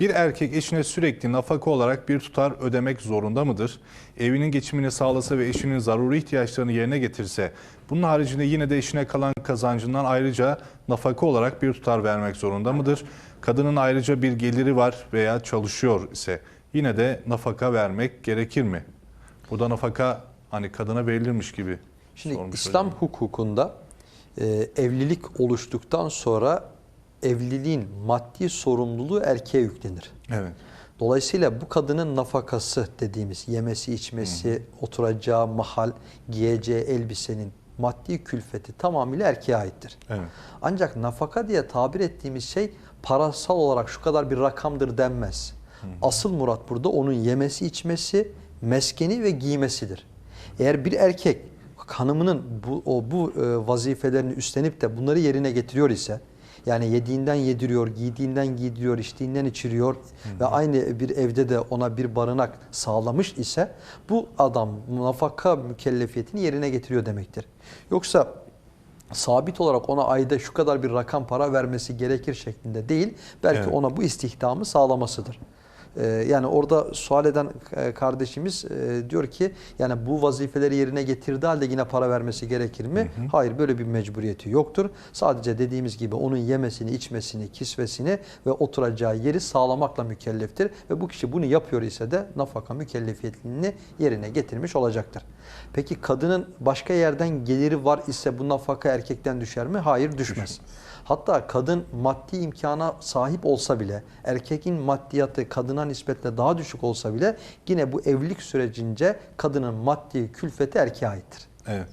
Bir erkek eşine sürekli nafaka olarak bir tutar ödemek zorunda mıdır? Evinin geçimini sağlasa ve eşinin zaruri ihtiyaçlarını yerine getirse, bunun haricinde yine de eşine kalan kazancından ayrıca nafaka olarak bir tutar vermek zorunda mıdır? Kadının ayrıca bir geliri var veya çalışıyor ise yine de nafaka vermek gerekir mi? Burada nafaka hani kadına verilirmiş gibi. Şimdi İslam hocam. hukukunda e, evlilik oluştuktan sonra evliliğin maddi sorumluluğu erkeğe yüklenir. Evet. Dolayısıyla bu kadının nafakası dediğimiz yemesi, içmesi, oturacağı mahal, giyeceği elbisenin maddi külfeti tamamıyla erkeğe aittir. Evet. Ancak nafaka diye tabir ettiğimiz şey parasal olarak şu kadar bir rakamdır denmez. Asıl murat burada onun yemesi, içmesi, meskeni ve giymesidir. Eğer bir erkek hanımının bu o bu e, vazifelerini üstlenip de bunları yerine getiriyor ise yani yediğinden yediriyor, giydiğinden giydiriyor, içtiğinden içiriyor ve aynı bir evde de ona bir barınak sağlamış ise bu adam nafaka mükellefiyetini yerine getiriyor demektir. Yoksa sabit olarak ona ayda şu kadar bir rakam para vermesi gerekir şeklinde değil, belki Evet. ona bu istihdamı sağlamasıdır. Ee, yani orada sual eden e, kardeşimiz e, diyor ki yani bu vazifeleri yerine getirdiği halde yine para vermesi gerekir mi? Hayır böyle bir mecburiyeti yoktur. Sadece dediğimiz gibi onun yemesini, içmesini, kisvesini ve oturacağı yeri sağlamakla mükelleftir. Ve bu kişi bunu yapıyor ise de nafaka mükellefiyetini yerine getirmiş olacaktır. Peki kadının başka yerden geliri var ise bu nafaka erkekten düşer mi? Hayır düşmez. Hatta kadın maddi imkana sahip olsa bile, erkekin maddiyatı kadına nispetle daha düşük olsa bile yine bu evlilik sürecince kadının maddi külfeti erkeğe aittir. Evet.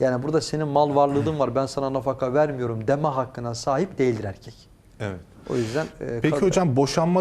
Yani burada senin mal varlığın var ben sana nafaka vermiyorum deme hakkına sahip değildir erkek. Evet. O yüzden e, Peki hocam boşanma